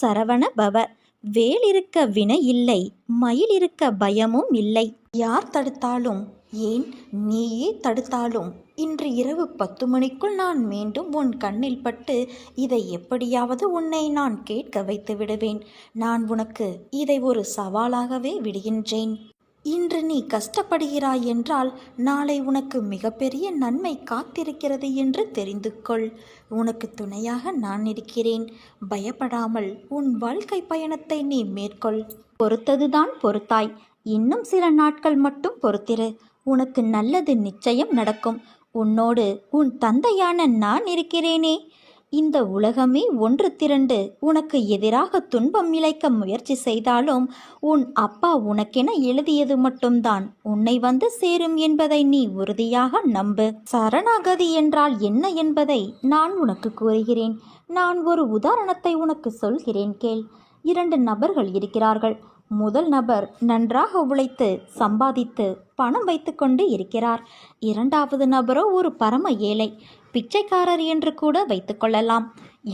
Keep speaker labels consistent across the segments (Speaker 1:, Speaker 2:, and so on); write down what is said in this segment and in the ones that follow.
Speaker 1: சரவண பவ. வேல் இருக்க வினை இல்லை மயில் இருக்க பயமும் இல்லை. யார் தடுத்தாலும்? ஏன்? நீயே தடுத்தாலும். இன்று இரவு பத்து மணிக்குள் நான் மீண்டும் உன் கண்ணில் பட்டு இதை எப்படியாவது உன்னை நான் கேட்க வைத்து விடுவேன் நான் உனக்கு இதை ஒரு சவாலாகவே விடுகின்றேன். இன்று நீ கஷ்டப்படுகிறாய் என்றால் நாளை உனக்கு மிகப்பெரிய நன்மை காத்திருக்கிறது என்று தெரிந்து கொள். உனக்கு துணையாக நான் இருக்கிறேன். பயப்படாமல் உன் வாழ்க்கை பயணத்தை நீ மேற்கொள். பொறுத்ததுதான் பொறுத்தாய். இன்னும் சில நாட்கள் மட்டும் பொறுத்திரு. உனக்கு நல்லது நிச்சயம் நடக்கும். உன்னோடு உன் தந்தையான நான் இருக்கிறேனே. இந்த உலகமே ஒன்று திரண்டு உனக்கு எதிராக துன்பம் இழைக்க முயற்சி செய்தாலும் உன் அப்பா உனக்கென எழுதியது மட்டும்தான். உன்னை வந்து சேரும் என்பதை நீ உறுதியாக நம்பு. சரணாகதி என்றால் என்ன என்பதை நான் உனக்கு கூறுகிறேன். நான் ஒரு உதாரணத்தை உனக்கு சொல்கிறேன் கேள். இரண்டு நபர்கள் இருக்கிறார்கள். முதல் நபர் நன்றாக உழைத்து சம்பாதித்து பணம் வைத்துக்கொண்டு இருக்கிறார். இரண்டாவது நபரோ ஒரு பரம ஏழை. பிச்சைக்காரர் என்று கூட வைத்துக்கொள்ளலாம்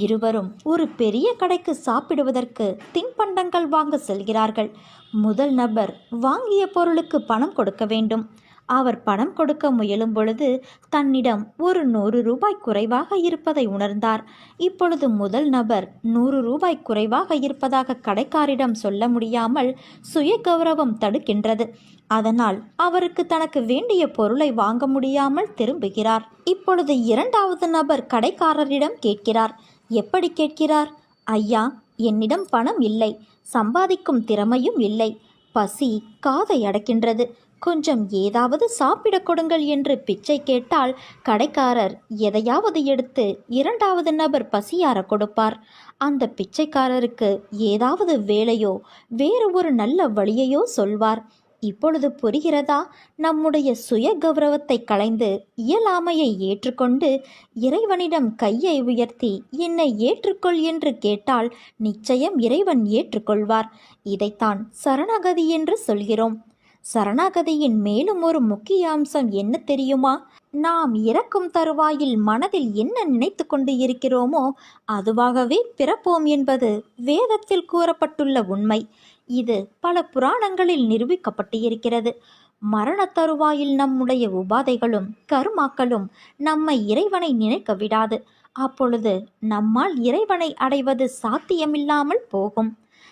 Speaker 1: இருவரும் ஒரு பெரிய கடைக்கு சாப்பிடுவதற்கு தின்பண்டங்கள் வாங்க செல்கிறார்கள். முதல் நபர் வாங்கிய பொருளுக்கு பணம் கொடுக்க வேண்டும். அவர் பணம் கொடுக்க முயலும் பொழுது தன்னிடம் ஒரு நூறு ரூபாய் குறைவாக இருப்பதை உணர்ந்தார். இப்பொழுது முதல் நபர் நூறு ரூபாய் குறைவாக இருப்பதாக கடைக்காரிடம் சொல்ல முடியாமல் சுய கௌரவம் தடுக்கின்றது. அதனால் அவருக்கு தனக்கு வேண்டிய பொருளை வாங்க முடியாமல் திரும்புகிறார். இப்பொழுது இரண்டாவது நபர் கடைக்காரரிடம் கேட்கிறார். எப்படி கேட்கிறார்? ஐயா என்னிடம் பணம் இல்லை. சம்பாதிக்கும் திறமையும் இல்லை. பசி காதை அடக்கின்றது. கொஞ்சம் ஏதாவது சாப்பிடக் கொடுங்கள் என்று பிச்சை கேட்டால் கடைக்காரர் எதையாவது எடுத்து இரண்டாவது நபர் பசியார கொடுப்பார். அந்த பிச்சைக்காரருக்கு ஏதாவது வேலையோ வேறு ஒரு நல்ல வழியையோ சொல்வார். இப்பொழுது புரிகிறதா? நம்முடைய சுய கௌரவத்தை களைந்து இயலாமையை ஏற்றுக்கொண்டு இறைவனிடம் கையை உயர்த்தி என்னை ஏற்றுக்கொள் என்று கேட்டால் நிச்சயம் இறைவன் ஏற்றுக்கொள்வார். இதைத்தான் சரணாகதி என்று சொல்கிறோம். சரணாகதியின் மேலும் ஒரு முக்கிய அம்சம் என்ன தெரியுமா? நாம் இறக்கும் தருவாயில் மனதில் என்ன நினைத்து கொண்டு இருக்கிறோமோ அதுவாகவே பிறப்போம் என்பது வேதத்தில் கூறப்பட்டுள்ள உண்மை. இது பல புராணங்களில் நிரூபிக்கப்பட்டு இருக்கிறது மரண தருவாயில் நம்முடைய உபாதைகளும் கருமாக்களும் நம்மை இறைவனை நினைக்க விடாது. அப்பொழுது நம்மால் இறைவனை அடைவது சாத்தியமில்லாமல் போகும்.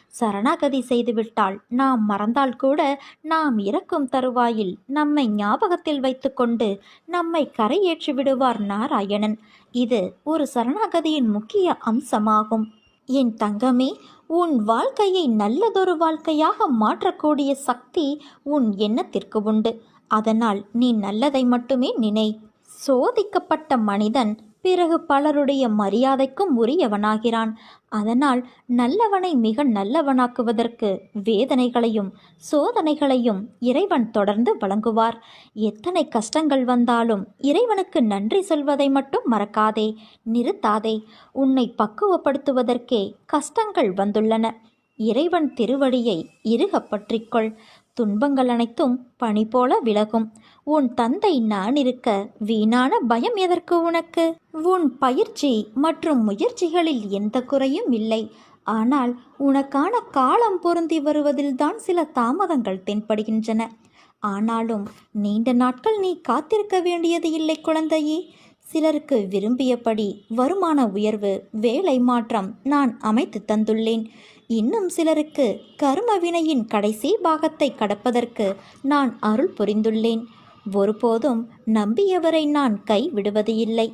Speaker 1: சரணாகதி செய்துவிட்டால் நாம் மறந்தால் கூட நாம் இறக்கும் தருவாயில் நம்மை ஞாபகத்தில் வைத்துக்கொண்டு நம்மை கரையேற்றி விடுவார் நாராயணன். இது ஒரு சரணாகதியின் முக்கிய அம்சமாகும். என் தங்கமே உன் வாழ்க்கையை நல்லதொரு வாழ்க்கையாக மாற்றக்கூடிய சக்தி உன் எண்ணத்திற்கு உண்டு. அதனால் நீ நல்லதை மட்டுமே நினை. சோதிக்கப்பட்ட மனிதன் பிறகு பலருடைய மரியாதைக்கும் உரியவனாகிறான். அதனால் நல்லவனை மிக நல்லவனாக்குவதற்கு வேதனைகளையும் சோதனைகளையும் இறைவன் தொடர்ந்து வழங்குவார். எத்தனை கஷ்டங்கள் வந்தாலும் இறைவனுக்கு நன்றி சொல்வதை மட்டும் மறக்காதே நிறுத்தாதே. உன்னை பக்குவப்படுத்துவதற்கே கஷ்டங்கள் வந்துள்ளன. இறைவன் திருவடியை இறுக பற்றிக்கொள். துன்பங்கள் அனைத்தும் பனி போல விலகும். உன் தந்தை நான் இருக்க வீணான பயம் எதற்கு உனக்கு? உன் பயிற்சி மற்றும் முயற்சிகளில் எந்த குறையும் இல்லை. ஆனால் உனக்கான காலம் பொருந்தி வருவதில்தான் சில தாமதங்கள் தென்படுகின்றன. ஆனாலும் நீண்ட நாட்கள் நீ காத்திருக்க வேண்டியது இல்லை குழந்தையே. சிலருக்கு விரும்பியபடி வருமான உயர்வு வேலை மாற்றம் நான் அமைத்து தந்துள்ளேன். இன்னும் சிலருக்கு கரும வினையின் கடைசி பாகத்தை கடப்பதற்கு நான் அருள் புரிந்துள்ளேன். ஒருபோதும் நம்பியவரை நான் கைவிடுவது இல்லை.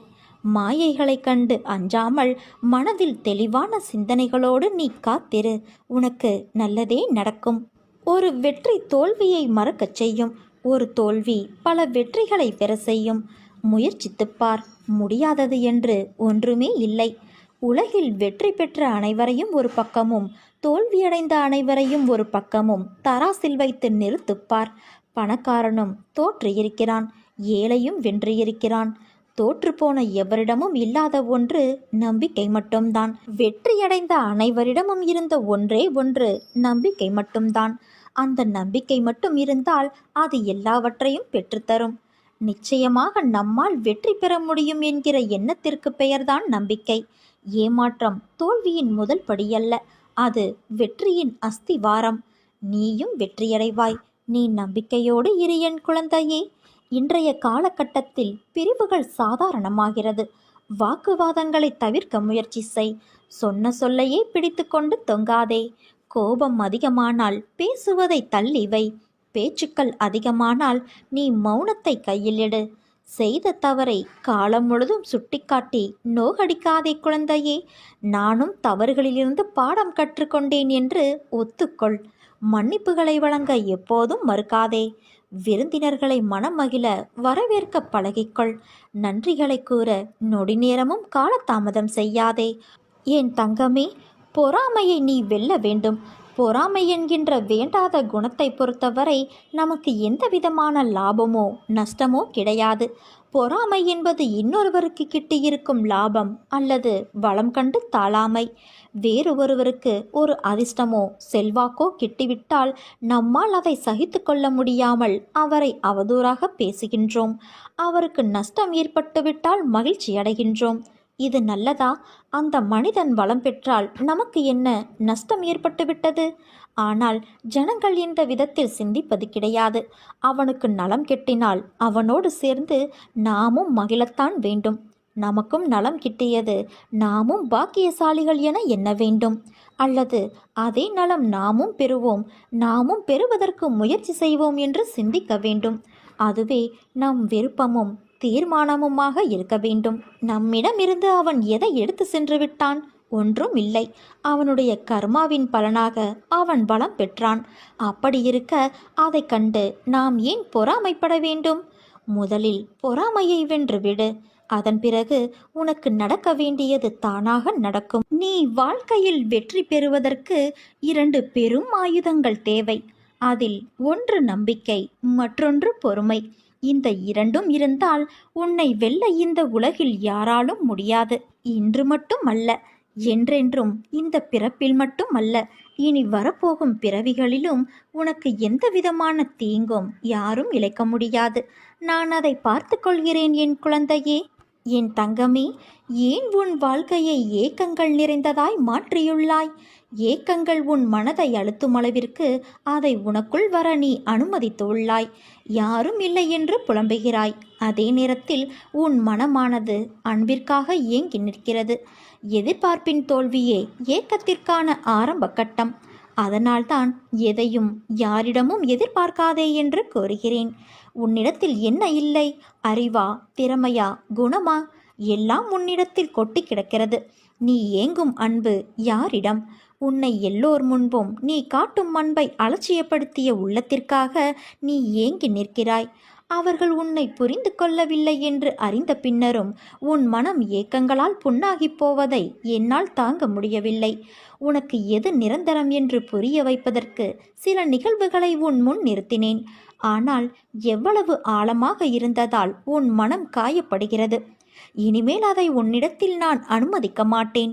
Speaker 1: மாயைகளைக் கண்டு அஞ்சாமல் மனதில் தெளிவான சிந்தனைகளோடு நீ காத்திரு. உனக்கு நல்லதே நடக்கும். ஒரு வெற்றி தோல்வியை மறக்கச் செய்யும். ஒரு தோல்வி பல வெற்றிகளை பெற செய்யும். முயற்சித்துப்பார் முடியாதது என்று ஒன்றுமே இல்லை. உலகில் வெற்றி பெற்ற அனைவரையும் ஒரு பக்கமும் தோல்வியடைந்த அனைவரையும் ஒரு பக்கமும் தராசில் வைத்து நிறுத்துப்பார். பணக்காரனும் தோற்று இருக்கிறான் ஏழையும் வென்று இருக்கிறான் தோற்றுப்போன எவரிடமும் இல்லாத ஒன்று நம்பிக்கை மட்டும்தான். வெற்றியடைந்த அனைவரிடமும் இருந்த ஒன்றே ஒன்று நம்பிக்கை மட்டும்தான். அந்த நம்பிக்கை மட்டும் இருந்தால் அது எல்லாவற்றையும் பெற்றுத்தரும். நிச்சயமாக நம்மால் வெற்றி பெற முடியும் என்கிற எண்ணத்திற்கு பெயர்தான் நம்பிக்கை. ஏமாற்றம் தோல்வியின் முதல் படியல்ல. அது வெற்றியின் அஸ்திவாரம். நீயும் வெற்றியடைவாய். நீ நம்பிக்கையோடு இரு என் குழந்தையே. இன்றைய காலகட்டத்தில் பிரிவுகள் சாதாரணமாகிறது. வாக்குவாதங்களை தவிர்க்க முயற்சி செய். சொன்ன சொல்லையே பிடித்துக்கொண்டு தொங்காதே. கோபம் அதிகமானால் பேசுவதை தள்ளி வை. பேச்சுக்கள் அதிகமானால் நீ மௌனத்தை கையில் எடு. செய்த தவறை காலம் முழுதும் சுட்டிக்காட்டி நோகடிக்காதே குழந்தையே. நானும் தவறுகளிலிருந்து பாடம் கற்றுக்கொண்டேன் என்று ஒத்துக்கொள். மன்னிப்புகளை வழங்க எப்போதும் மறுக்காதே. விருந்தினர்களை மனமகிழ வரவேற்க பழகிக்கொள். நன்றிகளை கூற நொடி நேரமும் காலதாமதம் செய்யாதே. என் தங்கமே பொறாமையை நீ வெல்ல வேண்டும். பொறாமை என்கின்ற வேண்டாத குணத்தை பொறுத்தவரை நமக்கு எந்த விதமான லாபமோ நஷ்டமோ கிடையாது. பொறாமை என்பது இன்னொருவருக்கு கிட்டியிருக்கும் லாபம் அல்லது வளம் கண்டு தாழாமை வேறு ஒருவருக்கு ஒரு அதிர்ஷ்டமோ செல்வாக்கோ கிட்டிவிட்டால் நம்மால் அதை சகித்து கொள்ள முடியாமல் அவரை அவதூறாக பேசுகின்றோம். அவருக்கு நஷ்டம் ஏற்பட்டுவிட்டால் மகிழ்ச்சி அடைகின்றோம் இது நல்லதா? அந்த மனிதன் வளம் பெற்றால் நமக்கு என்ன நஷ்டம் ஏற்பட்டுவிட்டது? ஆனால் ஜனங்கள் இந்த விதத்தில் சிந்திப்பது கிடையாது. அவனுக்கு நலம் கெட்டினால் அவனோடு சேர்ந்து நாமும் மகிழத்தான் வேண்டும். நமக்கும் நலம் கிட்டியது நாமும் பாக்கியசாலிகள் என எண்ண வேண்டும். அல்லது அதே நலம் நாமும் பெறுவோம் நாமும் பெறுவதற்கு முயற்சி செய்வோம் என்று சிந்திக்க வேண்டும். அதுவே நம் விருப்பமும். தீர்மானமுமாக இருக்க வேண்டும். நம்மிடமிருந்து அவன் எதை எடுத்து சென்று விட்டான்? ஒன்றும் இல்லை. அவனுடைய கர்மாவின் பலனாக அவன் பலம் பெற்றான். அப்படி இருக்க அதை கண்டு நாம் ஏன் பொறாமைப்பட வேண்டும்? முதலில் பொறாமையை வென்று விடு. அதன் பிறகு உனக்கு நடக்க வேண்டியது தானாக நடக்கும். நீ வாழ்க்கையில் வெற்றி பெறுவதற்கு இரண்டு பெரும் ஆயுதங்கள் தேவை. அதில் ஒன்று நம்பிக்கை மற்றொன்று பொறுமை. இந்த இரண்டும் இருந்தால் உன்னை வெல்ல இந்த உலகில் யாராலும் முடியாது. இன்று மட்டும் அல்ல என்றென்றும் இந்த பிறப்பில் மட்டும் அல்ல இனி வரப்போகும் பிறவிகளிலும் உனக்கு எந்த விதமான தீங்கும் யாரும் இழைக்க முடியாது. நான் அதை பார்த்து கொள்கிறேன் என் குழந்தையே. என் தங்கமே ஏன் உன் வாழ்க்கையை ஏக்கங்கள் நிறைந்ததாய் மாற்றியுள்ளாய்? ஏக்கங்கள் உன் மனதை அழுத்தும் அளவிற்கு அதை உனக்குள் வர நீ அனுமதித்துள்ளாய். யாரும் இல்லை என்று புலம்புகிறாய். அதே நேரத்தில் உன் மனமானது அன்பிற்காக ஏங்கி நிற்கிறது. எதிர்பார்ப்பின் தோல்வியே ஏக்கத்திற்கான ஆரம்ப கட்டம். அதனால்தான் எதையும் யாரிடமும் எதிர்பார்க்காதே என்று கூறுகிறேன். உன்னிடத்தில் என்ன இல்லை? அறிவா? திறமையா? குணமா? எல்லாம் உன்னிடத்தில் கொட்டி கிடக்கிறது. நீ ஏங்கும் அன்பு யாரிடம்? உன்னை எல்லோர் முன்பும் நீ காட்டும் அன்பை அலட்சியப்படுத்திய உள்ளத்திற்காக நீ ஏங்கி நிற்கிறாய். அவர்கள் உன்னை புரிந்து கொள்ளவில்லை என்று அறிந்த பின்னரும் உன் மனம் ஏக்கங்களால் புண்ணாகிப் போவதை என்னால் தாங்க முடியவில்லை. உனக்கு எது நிரந்தரம் என்று புரிய வைப்பதற்கு சில நிகழ்வுகளை உன் முன் நிறுத்தினேன். ஆனால் எவ்வளவு ஆழமாக இருந்ததால் உன் மனம் காயப்படுகிறது. இனிமேல் அதை உன்னிடத்தில் நான் அனுமதிக்க மாட்டேன்.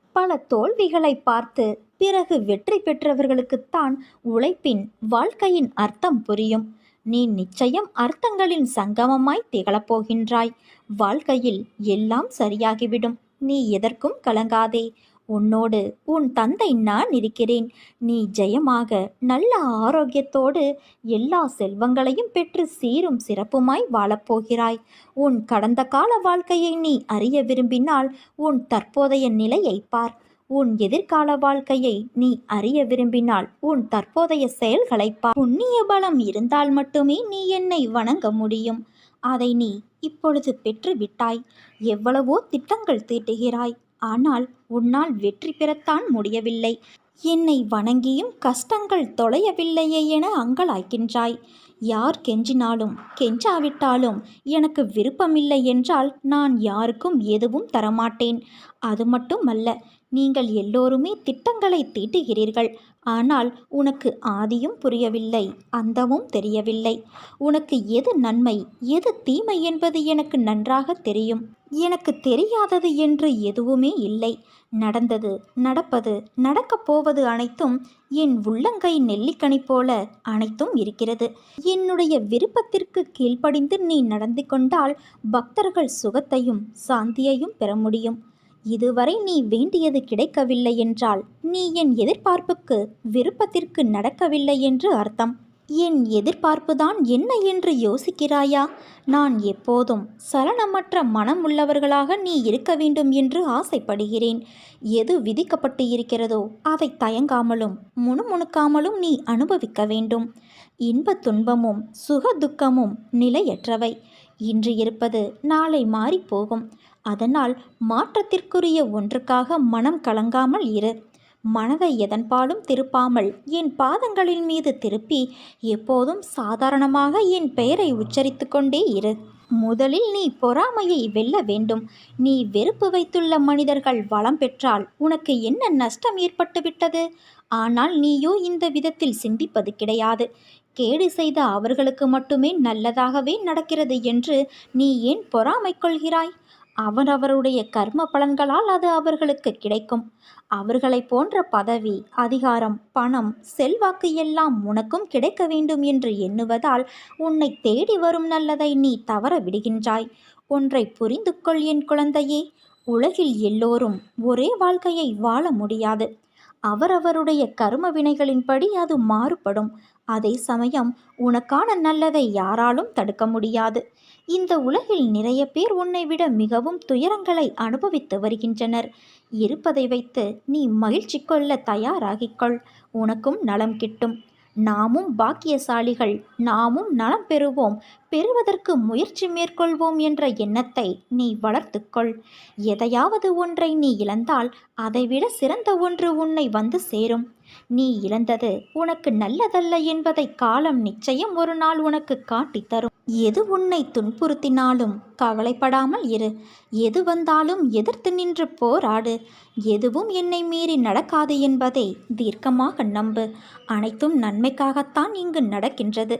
Speaker 1: பல தோல்விகளை பார்த்து பிறகு வெற்றி பெற்றவர்களுக்குத்தான் உழைப்பின் வாழ்க்கையின் அர்த்தம் புரியும். நீ நிச்சயம் அர்த்தங்களின் சங்கமமாய் திகழப்போகின்றாய் வாழ்க்கையில் எல்லாம் சரியாகிவிடும். நீ எதற்கும் கலங்காதே. உன்னோடு உன் தந்தை நான் இருக்கிறேன். நீ ஜெயமாக நல்ல ஆரோக்கியத்தோடு எல்லா செல்வங்களையும் பெற்று சீரும் சிறப்புமாய் வாழப்போகிறாய். உன் கடந்த கால வாழ்க்கையை நீ அறிய விரும்பினால் உன் தற்போதைய நிலையை பார். உன் எதிர்கால வாழ்க்கையை நீ அறிய விரும்பினால் உன் தற்போதைய செயல்களைப் பார். புண்ணிய பலம் இருந்தால் மட்டுமே நீ என்னை வணங்க முடியும். அதை நீ இப்பொழுது பெற்று விட்டாய். எவ்வளவோ திட்டங்கள் தீட்டுகிறாய். ஆனால் உன்னால் வெற்றி பெறத்தான் முடியவில்லை. என்னை வணங்கியும் கஷ்டங்கள் தொலையவில்லையே என அங்கலாய்க்கின்றாய். யார் கெஞ்சினாலும் கெஞ்சாவிட்டாலும் எனக்கு விருப்பமில்லை என்றால் நான் யாருக்கும் எதுவும் தரமாட்டேன். அது மட்டுமல்ல நீங்கள் எல்லோருமே திட்டங்களை தீட்டுகிறீர்கள். ஆனால் உனக்கு ஆதியும் புரியவில்லை அந்தமும் தெரியவில்லை. உனக்கு எது நன்மை எது தீமை என்பது எனக்கு நன்றாக தெரியும். எனக்கு தெரியாதது என்று எதுவுமே இல்லை. நடந்தது நடப்பது நடக்கப் போவது அனைத்தும் என் உள்ளங்கை நெல்லிக்கனி போல அனைத்தும் இருக்கிறது. என்னுடைய விருப்பத்திற்கு கீழ்ப்படிந்து நீ நடந்து கொண்டால் பக்தர்கள் சுகத்தையும் சாந்தியையும் பெற முடியும். இதுவரை நீ வேண்டியது கிடைக்கவில்லை என்றால் நீ என் எதிர்பார்ப்புக்கு விருப்பத்திற்கு நடக்கவில்லை என்று அர்த்தம். என் எதிர்பார்ப்புதான் என்ன என்று யோசிக்கிறாயா? நான் எப்போதும் சலனமற்ற மனம் உள்ளவர்களாக நீ இருக்க வேண்டும் என்று ஆசைப்படுகிறேன். எது விதிக்கப்பட்டு இருக்கிறதோ அதை தயங்காமலும் முணுமுணுக்காமலும் நீ அனுபவிக்க வேண்டும். இன்பத் துன்பமும் சுக துக்கமும் நிலையற்றவை. இன்று இருப்பது நாளை மாறிப்போகும் அதனால் மாற்றத்திற்குரிய ஒன்றுக்காக மனம் கலங்காமல் இரு. மனதை எதன்பாலும் திருப்பாமல் என் பாதங்களின் மீது திருப்பி எப்போதும் சாதாரணமாக என் பெயரை உச்சரித்து கொண்டே இரு. முதலில் நீ பொறாமையை வெல்ல வேண்டும். நீ வெறுப்பு வைத்துள்ள மனிதர்கள் வளம் பெற்றால் உனக்கு என்ன நஷ்டம் ஏற்பட்டுவிட்டது? ஆனால் நீயோ இந்த விதத்தில் சிந்திப்பது கிடையாது. கேடு செய்த அவர்களுக்கு மட்டுமே நல்லதாகவே நடக்கிறது என்று நீ ஏன் பொறாமை கொள்கிறாய்? அவரவருடைய கர்ம பலன்களால் அது அவர்களுக்கு கிடைக்கும். அவர்களைப் போன்ற பதவி அதிகாரம் பணம் செல்வாக்கு எல்லாம் உனக்கும் கிடைக்க வேண்டும் என்று எண்ணுவதால் உன்னை தேடி வரும் நல்லதை நீ தவற விடுகின்றாய். ஒன்றை புரிந்து கொள் என் குழந்தையே. உலகில் எல்லோரும் ஒரே வாழ்க்கையை வாழ முடியாது. அவரவருடைய கரும வினைகளின்படி அது மாறுபடும். அதே சமயம் உனக்கான நல்லதை யாராலும் தடுக்க முடியாது. இந்த உலகில் நிறைய பேர் உன்னை விட மிகவும் துயரங்களை அனுபவித்து வருகின்றனர். இருப்பதை வைத்து நீ மகிழ்ச்சி கொள்ள தயாராகிக்கொள். உனக்கும் நலம் கிட்டும். நாமும் பாக்கியசாலிகள். நாமும் நலம் பெறுவோம். பெறுவதற்கு முயற்சி மேற்கொள்வோம் என்ற எண்ணத்தை நீ வளர்த்துக்கொள். எதையாவது ஒன்றை நீ இழந்தால் அதைவிட சிறந்த ஒன்று உன்னை வந்து சேரும். நீ இழந்தது உனக்கு நல்லதல்ல என்பதை காலம் நிச்சயம் ஒரு நாள் உனக்கு காட்டித் தரும் எது உன்னை துன்புறுத்தினாலும் கவலைப்படாமல் இரு. எது வந்தாலும் எதிர்த்து நின்று போராடு. எதுவும் என்னை மீறி நடக்காது என்பதை தீர்க்கமாக நம்பு. அனைத்தும் நன்மைக்காகத்தான் இங்கு நடக்கின்றது.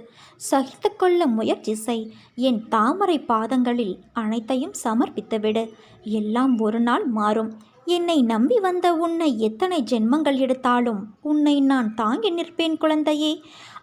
Speaker 1: சகித்து கொள்ள முயற்சி செய். என் தாமரை பாதங்களில் அனைத்தையும் சமர்ப்பித்துவிடு எல்லாம் ஒரு நாள் மாறும். என்னை நம்பி வந்த உன்னை எத்தனை ஜென்மங்கள் எடுத்தாலும் உன்னை நான் தாங்கி நிற்பேன் குழந்தையே.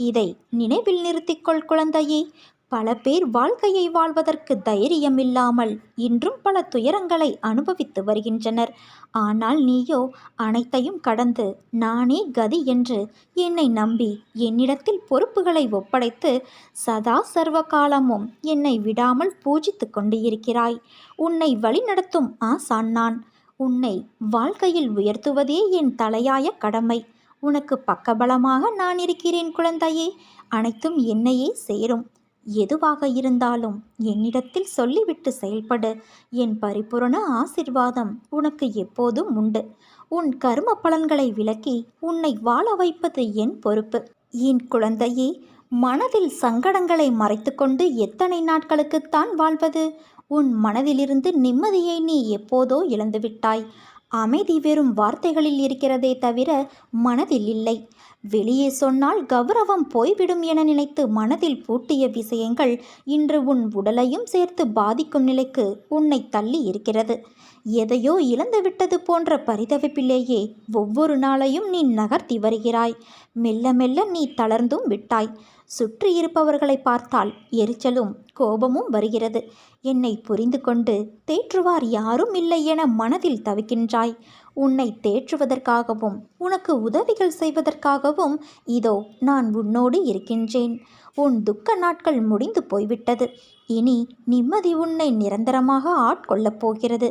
Speaker 1: இதை நினைவில் நிறுத்திக்கொள் குழந்தையே. பல பேர் வாழ்க்கையை வாழ்வதற்கு தைரியம் இல்லாமல் இன்றும் பல துயரங்களை அனுபவித்து வருகின்றனர். ஆனால் நீயோ அனைத்தையும் கடந்து நானே கதி என்று என்னை நம்பி என்னிடத்தில் பொறுப்புகளை ஒப்படைத்து சதா சர்வ காலமும் என்னை விடாமல் பூஜித்து கொண்டு இருக்கிறாய் உன்னை வழிநடத்தும் ஆசான் நான். உன்னை வாழ்க்கையில் உயர்த்துவதே என் தலையாய கடமை. உனக்கு பக்கபலமாக நான் இருக்கிறேன் குழந்தையே. அனைத்தும் என்னையே சேரும். எதுவாக இருந்தாலும் என்னிடத்தில் சொல்லிவிட்டு செயல்படு. என் பரிபூரண ஆசிர்வாதம் உனக்கு எப்போதும் உண்டு. உன் கரும பலன்களை விலக்கி உன்னை வாழ வைப்பது என் பொறுப்பு. என் குழந்தையே மனதில் சங்கடங்களை மறைத்துக்கொண்டு எத்தனை நாட்களுக்குத்தான் வாழ்வது? உன் மனதிலிருந்து நிம்மதியை நீ எப்போதோ இழந்துவிட்டாய். அமைதி வெறும் வார்த்தைகளில் இருக்கிறதே தவிர மனதில் இல்லை. வெளியே சொன்னால் கௌரவம் போய்விடும் என நினைத்து மனதில் பூட்டிய விஷயங்கள் இன்று உன் உடலையும் சேர்த்து பாதிக்கும் நிலைக்கு உன்னை தள்ளி இருக்கிறது. எதையோ இழந்து விட்டது போன்ற பரிதவிப்பிலேயே ஒவ்வொரு நாளையும் நீ நகர்த்தி வருகிறாய். மெல்ல மெல்ல நீ தளர்ந்தும் விட்டாய். சுற்றி இருப்பவர்களை பார்த்தால் எரிச்சலும் கோபமும் வருகிறது. என்னை புரிந்து கொண்டு தேற்றுவார் யாரும் இல்லை என மனதில் தவிக்கின்றாய். உன்னை தேற்றுவதற்காகவும் உனக்கு உதவிகள் செய்வதற்காகவும் இதோ நான் உன்னோடு இருக்கின்றேன். உன் துக்க நாட்கள் முடிந்து போய்விட்டது. இனி நிம்மதி உன்னை நிரந்தரமாக ஆட்கொள்ளப் போகிறது.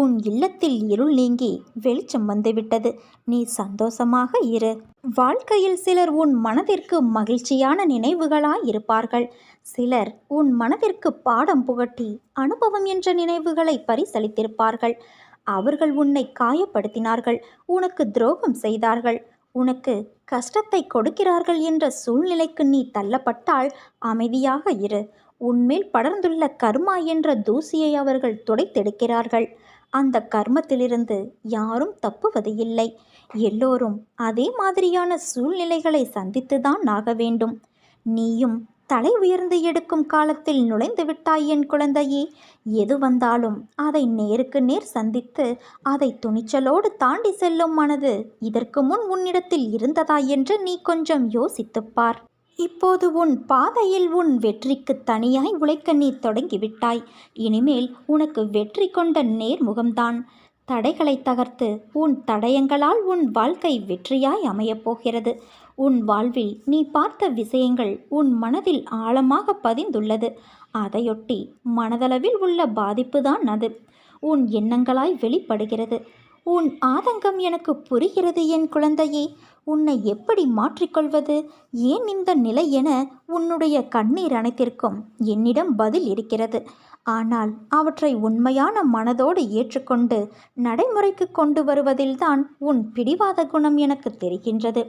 Speaker 1: உன் இல்லத்தில் இருள் நீங்கி வெளிச்சம் வந்துவிட்டது. நீ சந்தோஷமாக இரு. வாழ்க்கையில் சிலர் உன் மனதிற்கு மகிழ்ச்சியான நினைவுகளாய் இருப்பார்கள். சிலர் உன் மனதிற்கு பாடம் புகட்டி அனுபவம் என்ற நினைவுகளை பரிசளித்திருப்பார்கள். அவர்கள் உன்னை காயப்படுத்தினார்கள். உனக்கு துரோகம் செய்தார்கள். உனக்கு கஷ்டத்தை கொடுக்கிறார்கள் என்ற சூழ்நிலைக்கு நீ தள்ளப்பட்டால் அமைதியாக இரு. உன்மேல் படர்ந்துள்ள கர்மா என்ற தூசியை அவர்கள் துடைத்தெடுக்கிறார்கள். அந்த கர்மத்திலிருந்து யாரும் தப்புவது இல்லை எல்லோரும் அதே மாதிரியான சூழ்நிலைகளை சந்தித்துதான் ஆக வேண்டும். நீயும் தலை உயர்ந்து எடுக்கும் காலத்தில் நுழைந்து விட்டாய் என் குழந்தையே. எது வந்தாலும் அதை நேருக்கு நேர் சந்தித்து அதை துணிச்சலோடு தாண்டி செல்லும் மனது இதற்கு முன் உன்னிடத்தில் இருந்ததா என்று நீ கொஞ்சம் யோசித்துப் பார். இப்போது உன் பாதையில் உன் வெற்றிக்கு தனியாய் உழைக்க நீ தொடங்கிவிட்டாய். இனிமேல் உனக்கு வெற்றி கொண்ட நேர்முகம்தான். தடைகளை தகர்த்து உன் தடயங்களால் உன் வாழ்க்கை வெற்றியாய் அமையப் போகிறது உன் வாழ்வில் நீ பார்த்த விஷயங்கள் உன் மனதில் ஆழமாக பதிந்துள்ளது. அதையொட்டி மனதளவில் உள்ள பாதிப்புதான் அது. உன் எண்ணங்களாய் வெளிப்படுகிறது. உன் ஆதங்கம் எனக்கு புரிகிறது என் குழந்தையே. உன்னை எப்படி மாற்றிக்கொள்வது? ஏன் இந்த நிலை என உன்னுடைய கண்ணீர் அனைத்திற்கும் என்னிடம் பதில் இருக்கிறது. ஆனால் அவற்றை உண்மையான மனதோடு ஏற்றுக்கொண்டு நடைமுறைக்கு கொண்டு வருவதில்தான் உன் பிடிவாத குணம் எனக்கு தெரிகின்றது.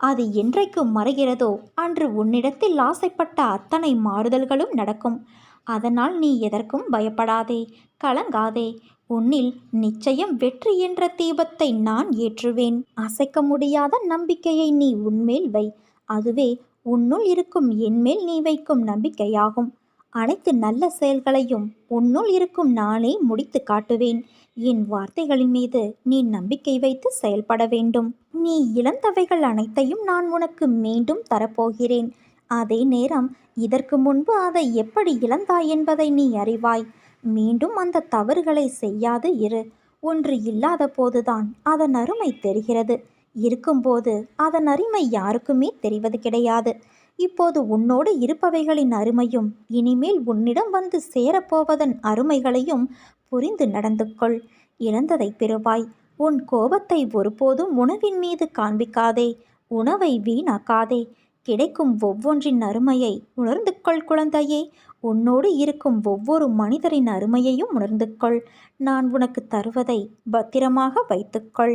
Speaker 1: அது என்றைக்கு மறைகிறதோ அன்று உன்னிடத்தில் ஆசைப்பட்ட அத்தனை மாறுதல்களும் நடக்கும். அதனால் நீ எதற்கும் பயப்படாதே கலங்காதே. உன்னில் நிச்சயம் வெற்றி என்ற தீபத்தை நான் ஏற்றுவேன். அசைக்க முடியாத நம்பிக்கையை நீ உன்மேல் வை. அதுவே உன்னுள் இருக்கும் என்மேல் நீ வைக்கும் நம்பிக்கையாகும். அனைத்து நல்ல செயல்களையும் உன்னுள் இருக்கும் நானே முடித்து காட்டுவேன். என் வார்த்தைகளின் மீது நீ நம்பிக்கை வைத்து செயல்பட வேண்டும். நீ இழந்தவைகள் அனைத்தையும் நான் உனக்கு மீண்டும் தரப்போகிறேன். அதே நேரம் இதற்கு முன்பு அதை எப்படி இழந்தாய் என்பதை நீ அறிவாய். மீண்டும் அந்த தவறுகளை செய்யாது இரு. ஒன்று இல்லாத போதுதான் அதன் அருமை தெரிகிறது. இருக்கும்போது அதன் அருமை யாருக்குமே தெரிவது கிடையாது. இப்போது உன்னோடு இருப்பவைகளின் அருமையும் இனிமேல் உன்னிடம் வந்து சேரப்போவதன் அருமைகளையும் புரிந்து நடந்து கொள். இழந்ததை பெறுவாய். உன் கோபத்தை ஒருபோதும் உணவின் மீது காண்பிக்காதே. உணவை வீணாக்காதே. கிடைக்கும் ஒவ்வொன்றின் அருமையை உணர்ந்து கொள் குழந்தையே. உன்னோடு இருக்கும் ஒவ்வொரு மனிதரின் அருமையையும் உணர்ந்து கொள் நான் உனக்கு தருவதை பத்திரமாக வைத்துக்கொள்.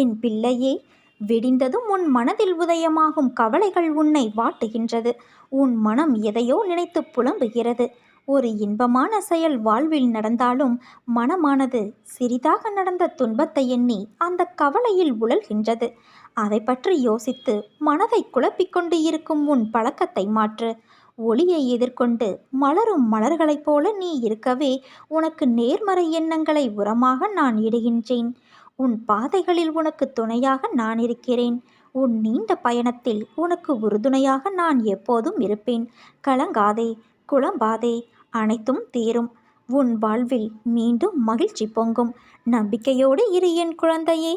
Speaker 1: என் பிள்ளையே விடிந்ததும் உன் மனதில் உதயமாகும் கவலைகள் உன்னை வாட்டுகின்றது. உன் மனம் எதையோ நினைத்து புலம்புகிறது. ஒரு இன்பமான செயல் வாழ்வில் நடந்தாலும் மனமானது சிறிதாக நடந்த துன்பத்தை எண்ணி அந்த கவலையில் உழல்கின்றது. அதை பற்றி யோசித்து மனதை குழப்பிக்கொண்டு இருக்கும் உன் பழக்கத்தை மாற்று. ஒளியை எதிர்கொண்டு மலரும் மலர்களைப் போல நீ இருக்கவே உனக்கு நேர்மறை எண்ணங்களை உரமாக நான் இடுகின்றேன். உன் பாதைகளில் உனக்கு துணையாக நான் இருக்கிறேன். உன் நீண்ட பயணத்தில் உனக்கு உறுதுணையாக நான் எப்போதும் இருப்பேன். கலங்காதே குழம்பாதே அனைத்தும் தீரும். உன் வாழ்வில் மீண்டும் மகிழ்ச்சி பொங்கும். நம்பிக்கையோடு இரு என் குழந்தையே.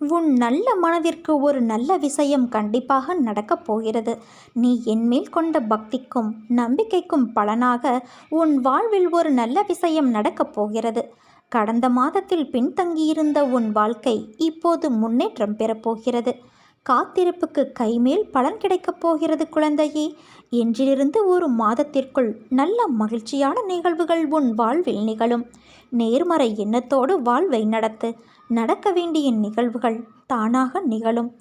Speaker 1: உன் நல்ல மனதிற்கு ஒரு நல்ல விஷயம் கண்டிப்பாக நடக்கப் போகிறது. நீ என்மேல் கொண்ட பக்திக்கும் நம்பிக்கைக்கும் பலனாக உன் வாழ்வில் ஒரு நல்ல விஷயம் நடக்கப் போகிறது. கடந்த மாதத்தில் பின்தங்கியிருந்த உன் வாழ்க்கை இப்போது முன்னேற்றம் பெறப்போகிறது காத்திருப்புக்கு கைமேல் பலன் கிடைக்கப் போகிறது குழந்தையே. என்றிலிருந்து ஒரு மாதத்திற்குள் நல்ல மகிழ்ச்சியான நிகழ்வுகள் உன் வாழ்வில் நிகழும். நேர்மறை எண்ணத்தோடு வாழ்வை நடத்து. நடக்க வேண்டிய நிகழ்வுகள் தானாக நிகழும்.